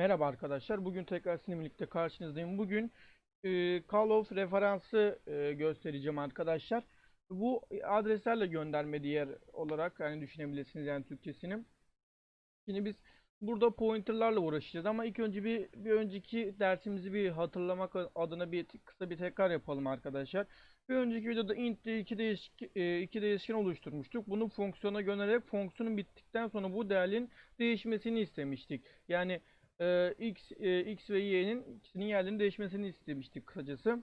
Merhaba arkadaşlar. Bugün tekrar sizinle birlikte karşınızdayım. Bugün e, Call of referansı e, göstereceğim arkadaşlar. Bu adreslerle gönderme diğer olarak yani düşünebilirsiniz yani Türkçesini. Şimdi biz burada pointerlarla uğraşacağız ama ilk önce bir bir önceki dersimizi bir hatırlamak adına bir kısa bir tekrar yapalım arkadaşlar. Bir önceki videoda int diye iki, değişik, e, iki değişken oluşturmuştuk. Bunu fonksiyona göndererek fonksiyonun bittikten sonra bu değerin değişmesini istemiştik. Yani e, x, e, x ve y'nin ikisinin yerlerinin değişmesini istemiştik kısacası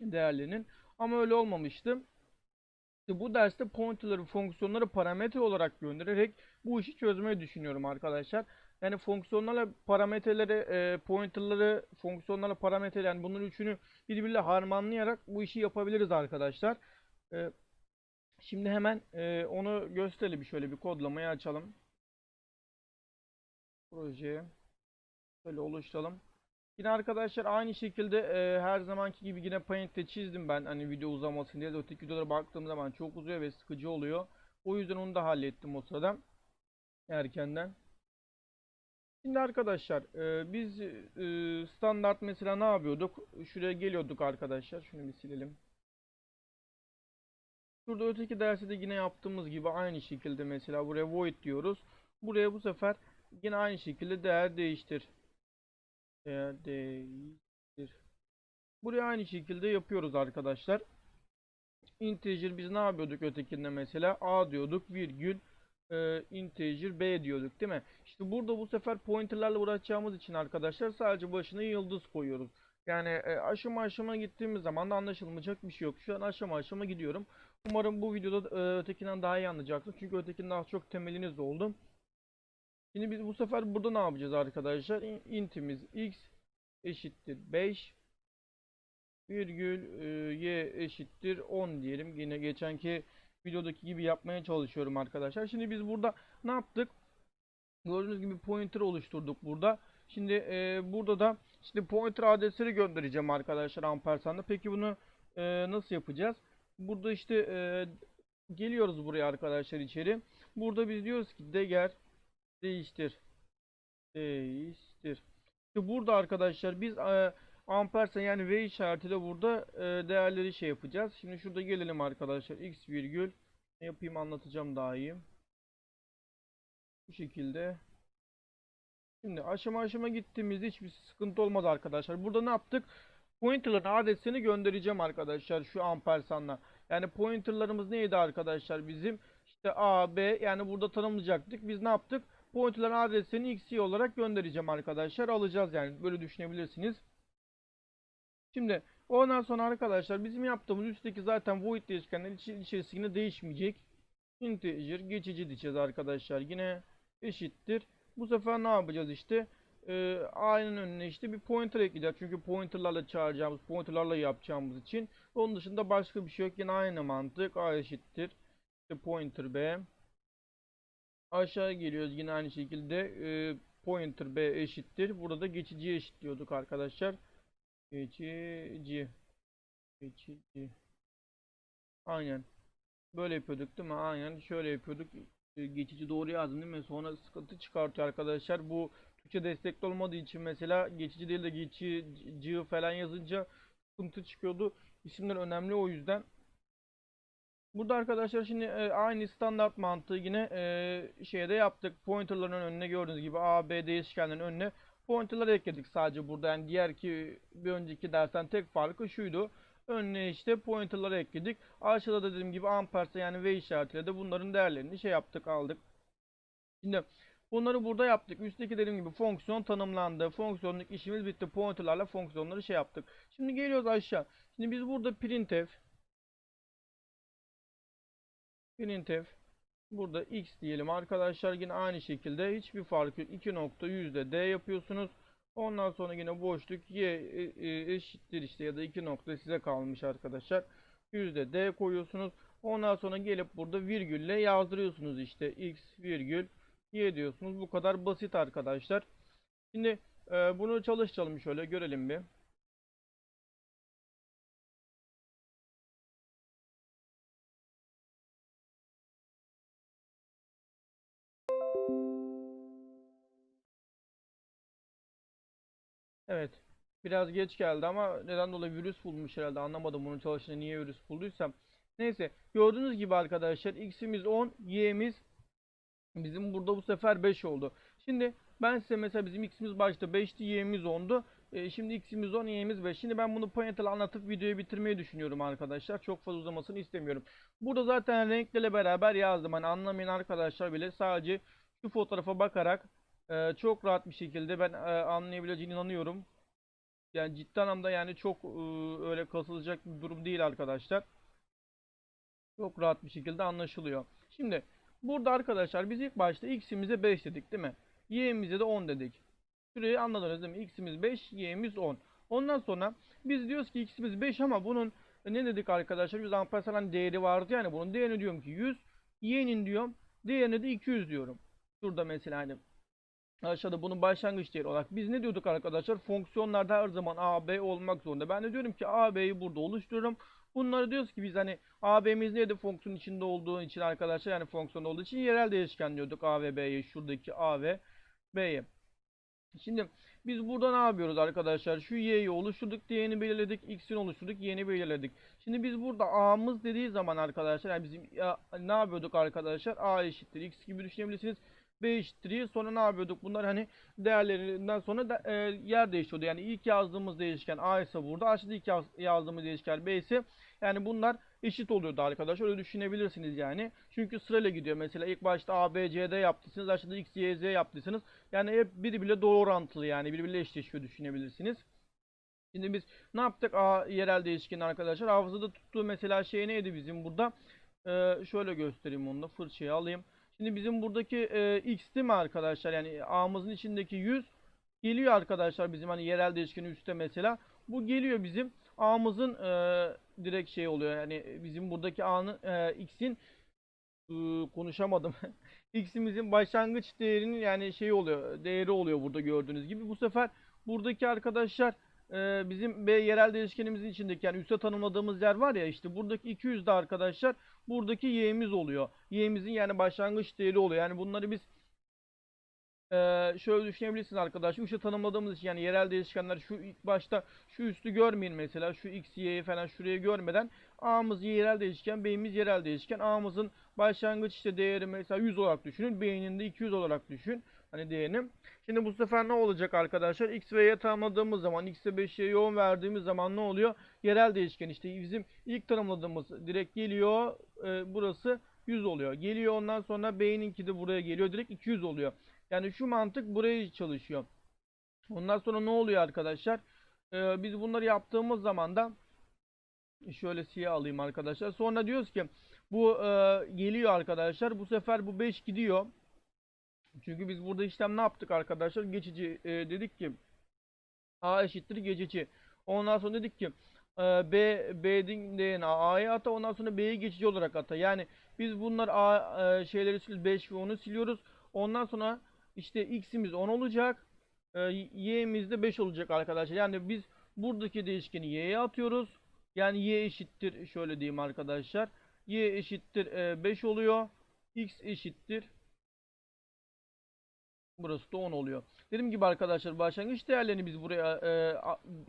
değerlerinin. Ama öyle olmamıştı. İşte bu derste pointerları, fonksiyonları parametre olarak göndererek bu işi çözmeyi düşünüyorum arkadaşlar. Yani fonksiyonlarla parametreleri, e, pointerları, fonksiyonlarla parametreleri yani bunların üçünü birbiriyle harmanlayarak bu işi yapabiliriz arkadaşlar. E, şimdi hemen e, onu gösterelim. Şöyle bir kodlamayı açalım. Projeye. Şöyle oluşturalım. Yine arkadaşlar aynı şekilde e, her zamanki gibi yine Paint'te çizdim ben hani video uzamasın diye öteki videolara baktığım zaman çok uzuyor ve sıkıcı oluyor. O yüzden onu da hallettim o sırada erkenden. Şimdi arkadaşlar e, biz e, standart mesela ne yapıyorduk? Şuraya geliyorduk arkadaşlar. Şunu bir silelim. Şurada öteki derste de yine yaptığımız gibi aynı şekilde mesela buraya void diyoruz. Buraya bu sefer yine aynı şekilde değer değiştir. Değer değiştir. Buraya aynı şekilde yapıyoruz arkadaşlar. Integer biz ne yapıyorduk ötekinde mesela? A diyorduk virgül e, integer b diyorduk değil mi? İşte burada bu sefer pointerlarla uğraşacağımız için arkadaşlar sadece başına yıldız koyuyoruz. Yani e, aşama aşama gittiğimiz zaman da anlaşılmayacak bir şey yok. Şu an aşama aşama gidiyorum. Umarım bu videoda e, ötekinden daha iyi anlayacaksınız. Çünkü ötekinin daha çok temeliniz oldu. Şimdi biz bu sefer burada ne yapacağız arkadaşlar? Intimiz x eşittir 5 virgül e, y eşittir 10 diyelim. Yine geçenki videodaki gibi yapmaya çalışıyorum arkadaşlar. Şimdi biz burada ne yaptık? Gördüğünüz gibi pointer oluşturduk burada. Şimdi e, burada da işte pointer adresleri göndereceğim arkadaşlar ampersand'da. Peki bunu e, nasıl yapacağız? Burada işte e, geliyoruz buraya arkadaşlar içeri. Burada biz diyoruz ki değer değiştir. Değiştir. İşte burada arkadaşlar biz e, ampersen yani v işaretiyle burada e, değerleri şey yapacağız. Şimdi şurada gelelim arkadaşlar. x virgül ne yapayım anlatacağım daha iyi. Bu şekilde. Şimdi aşama aşama gittiğimizde hiçbir sıkıntı olmaz arkadaşlar. Burada ne yaptık? Pointer'ların adresini göndereceğim arkadaşlar şu ampersanla. Yani pointer'larımız neydi arkadaşlar bizim? İşte A, B yani burada tanımlayacaktık. Biz ne yaptık? Pointer'ların adresini xy olarak göndereceğim arkadaşlar. Alacağız yani böyle düşünebilirsiniz. Şimdi ondan sonra arkadaşlar bizim yaptığımız üstteki zaten void değişkenler içerisinde değişmeyecek. Integer geçici diyeceğiz arkadaşlar. Yine eşittir. Bu sefer ne yapacağız işte? Ee, A'nın önüne işte bir pointer ekleyeceğiz. Çünkü pointerlarla çağıracağımız, pointerlarla yapacağımız için. Onun dışında başka bir şey yok. Yine aynı mantık. A eşittir. İşte pointer B. Aşağı geliyoruz yine aynı şekilde. E, pointer B eşittir. Burada geçici eşitliyorduk arkadaşlar. Geçici. Geçici. Aynen. Böyle yapıyorduk değil mi? Aynen. Şöyle yapıyorduk. E, geçici doğru yazdım değil mi? Sonra sıkıntı çıkartıyor arkadaşlar. Bu Türkçe destekli olmadığı için mesela geçici değil de geçici falan yazınca sıkıntı çıkıyordu. İsimler önemli o yüzden. Burada arkadaşlar şimdi e, aynı standart mantığı yine e, şeyde yaptık. Pointerların önüne gördüğünüz gibi A, B değişkenlerin önüne pointerları ekledik sadece burada. Yani diğer ki bir önceki dersten tek farkı şuydu. Önüne işte pointerları ekledik. Aşağıda da dediğim gibi ampersand yani V işaretiyle de bunların değerlerini şey yaptık aldık. Şimdi bunları burada yaptık. Üstteki dediğim gibi fonksiyon tanımlandı. Fonksiyonluk işimiz bitti. Pointerlarla fonksiyonları şey yaptık. Şimdi geliyoruz aşağı. Şimdi biz burada printf printf. Burada x diyelim. Arkadaşlar yine aynı şekilde hiçbir farkı yok 2 nokta yüzde d yapıyorsunuz. Ondan sonra yine boşluk y e, e, eşittir işte ya da 2 nokta size kalmış arkadaşlar. Yüzde d koyuyorsunuz. Ondan sonra gelip burada virgülle yazdırıyorsunuz işte. X virgül y diyorsunuz. Bu kadar basit arkadaşlar. Şimdi e, bunu çalıştıralım şöyle görelim bir Evet. Biraz geç geldi ama neden dolayı virüs bulmuş herhalde anlamadım bunun çalışını niye virüs bulduysam. Neyse gördüğünüz gibi arkadaşlar x'imiz 10 y'miz bizim burada bu sefer 5 oldu. Şimdi ben size mesela bizim x'imiz başta 5'ti y'miz 10'du. E, şimdi x'imiz 10 y'miz 5. Şimdi ben bunu Paint'le anlatıp videoyu bitirmeyi düşünüyorum arkadaşlar. Çok fazla uzamasını istemiyorum. Burada zaten renklerle beraber yazdım. Hani anlamayan arkadaşlar bile sadece şu fotoğrafa bakarak e, çok rahat bir şekilde ben e, anlayabileceğine inanıyorum. Yani ciddi anlamda yani çok e, öyle kasılacak bir durum değil arkadaşlar. Çok rahat bir şekilde anlaşılıyor. Şimdi burada arkadaşlar biz ilk başta x'imize 5 dedik değil mi? Y'imize de 10 dedik. Şurayı anladınız değil mi? X'imiz 5, Y'imiz 10. Ondan sonra biz diyoruz ki X'imiz 5 ama bunun ne dedik arkadaşlar? Biz ampersen değeri vardı yani bunun değerini diyorum ki 100. Y'nin diyorum. Değerini de 200 diyorum. Şurada mesela hani aşağıda bunun başlangıç değeri olarak biz ne diyorduk arkadaşlar? Fonksiyonlarda her zaman A, B olmak zorunda. Ben de diyorum ki A, B'yi burada oluşturuyorum. Bunları diyoruz ki biz hani A, B'miz neydi fonksiyon içinde olduğu için arkadaşlar yani fonksiyon olduğu için yerel değişken diyorduk A ve B'ye şuradaki A ve B'ye. Şimdi biz burada ne yapıyoruz arkadaşlar? Şu y'yi oluşturduk, diğerini belirledik, x'ini oluşturduk, y'ni belirledik. Şimdi biz burada a'mız dediği zaman arkadaşlar yani bizim ya, ne yapıyorduk arkadaşlar? a eşittir x gibi düşünebilirsiniz. B eşittir y. Sonra ne yapıyorduk? Bunlar hani değerlerinden sonra da, e, yer değişiyordu. Yani ilk yazdığımız değişken a ise burada, aşağıda ilk yaz, yazdığımız değişken b ise yani bunlar eşit oluyordu arkadaşlar. Öyle düşünebilirsiniz yani. Çünkü sırayla gidiyor. Mesela ilk başta A, B, C'de yaptıysanız aşağıda X, Y, Z yaptıysanız yani hep birbiriyle doğru orantılı yani birbiriyle eşleşiyor düşünebilirsiniz. Şimdi biz ne yaptık? A yerel değişken arkadaşlar. Hafızada tuttuğu mesela şey neydi bizim burada? Ee, şöyle göstereyim onu da fırçayı alayım. Şimdi bizim buradaki e, X değil mi arkadaşlar? Yani A'mızın içindeki 100 geliyor arkadaşlar bizim hani yerel değişkeni üstte mesela. Bu geliyor bizim A'mızın e, direkt şey oluyor. Yani bizim buradaki A'nın e, X'in e, konuşamadım. X'imizin başlangıç değerinin yani şey oluyor. Değeri oluyor burada gördüğünüz gibi. Bu sefer buradaki arkadaşlar e, bizim B yerel değişkenimizin içindeki yani üste tanımladığımız yer var ya işte buradaki 200 de arkadaşlar buradaki y'miz oluyor. Y'mizin yani başlangıç değeri oluyor. Yani bunları biz ee, şöyle düşünebilirsiniz arkadaşlar. Üçte tanımladığımız için yani yerel değişkenler şu ilk başta şu üstü görmeyin mesela. Şu x, y'yi falan şuraya görmeden a'mız yerel değişken, b'miz yerel değişken. a'mızın başlangıç işte değeri mesela 100 olarak düşünün. b'nin de 200 olarak düşün. Hani değerini. Şimdi bu sefer ne olacak arkadaşlar? x ve y tanımladığımız zaman x ve 5'e yoğun verdiğimiz zaman ne oluyor? Yerel değişken işte bizim ilk tanımladığımız direkt geliyor. E, burası 100 oluyor. Geliyor ondan sonra b'ninki de buraya geliyor. Direkt 200 oluyor. Yani şu mantık buraya çalışıyor. Ondan sonra ne oluyor arkadaşlar? Ee, biz bunları yaptığımız zaman da şöyle siyah alayım arkadaşlar. Sonra diyoruz ki bu e, geliyor arkadaşlar. Bu sefer bu 5 gidiyor. Çünkü biz burada işlem ne yaptık arkadaşlar? Geçici e, dedik ki A eşittir geçici. Ondan sonra dedik ki e, B B'nin değerini A'ya ata ondan sonra B'yi geçici olarak ata. Yani biz bunlar A e, şeyleri siliyoruz 5 ve 10'u siliyoruz. Ondan sonra işte x'imiz 10 olacak. E, y'miz de 5 olacak arkadaşlar. Yani biz buradaki değişkeni y'ye atıyoruz. Yani y eşittir şöyle diyeyim arkadaşlar. y eşittir e, 5 oluyor. x eşittir Burası da 10 oluyor. Dediğim gibi arkadaşlar başlangıç değerlerini biz buraya e,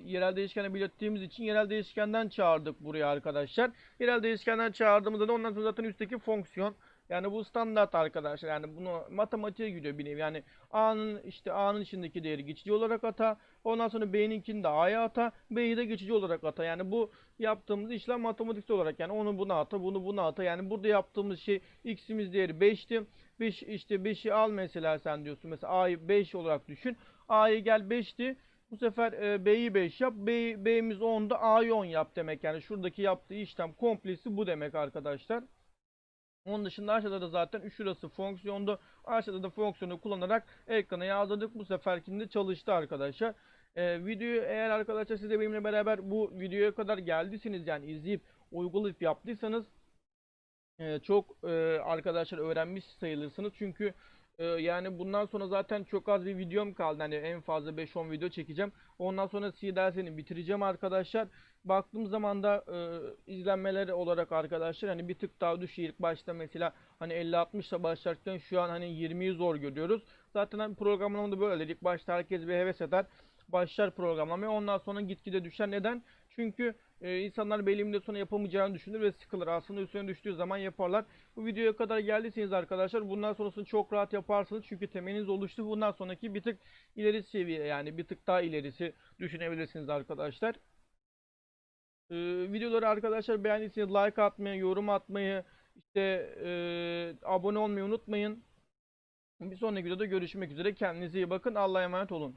yerel değişkene belirttiğimiz için yerel değişkenden çağırdık buraya arkadaşlar. Yerel değişkenden çağırdığımızda da ondan sonra zaten üstteki fonksiyon yani bu standart arkadaşlar. Yani bunu matematiğe giriyor bir nevi. Yani A'nın işte A'nın içindeki değeri geçici olarak ata. Ondan sonra B'ninkini de A'ya ata. B'yi de geçici olarak ata. Yani bu yaptığımız işlem matematiksel olarak. Yani onu buna ata, bunu buna ata. Yani burada yaptığımız şey X'imiz değeri 5'ti. 5 işte 5'i al mesela sen diyorsun. Mesela A'yı 5 olarak düşün. A'yı gel 5'ti. Bu sefer e, B'yi 5 yap. B, B'miz 10'da A'yı 10 yap demek. Yani şuradaki yaptığı işlem komplesi bu demek arkadaşlar. Onun dışında aşağıda da zaten şurası fonksiyondu. Aşağıda da fonksiyonu kullanarak ekrana yazdırdık. Bu seferkinde çalıştı arkadaşlar. Ee, videoyu eğer arkadaşlar siz de benimle beraber bu videoya kadar geldiyseniz yani izleyip uygulayıp yaptıysanız e, çok e, arkadaşlar öğrenmiş sayılırsınız. Çünkü e, yani bundan sonra zaten çok az bir videom kaldı. Hani en fazla 5-10 video çekeceğim. Ondan sonra C dersini bitireceğim arkadaşlar baktığım zaman da e, izlenmeleri olarak arkadaşlar hani bir tık daha düşüyor. İlk başta mesela hani 50-60'la başlarken şu an hani 20'yi zor görüyoruz. Zaten hani programın da böyle. İlk başta herkes bir heves eder. başlar programlamaya. Ondan sonra gitgide düşer. Neden? Çünkü e, insanlar belli bir sonra yapamayacağını düşünür ve sıkılır. Aslında üstüne düştüğü zaman yaparlar. Bu videoya kadar geldiyseniz arkadaşlar bundan sonrasını çok rahat yaparsınız. Çünkü temeliniz oluştu. Bundan sonraki bir tık ileri seviye yani bir tık daha ilerisi düşünebilirsiniz arkadaşlar. Ee, videoları arkadaşlar beğendiyseniz like atmayı, yorum atmayı, işte e, abone olmayı unutmayın. Bir sonraki videoda görüşmek üzere. Kendinize iyi bakın. Allah'a emanet olun.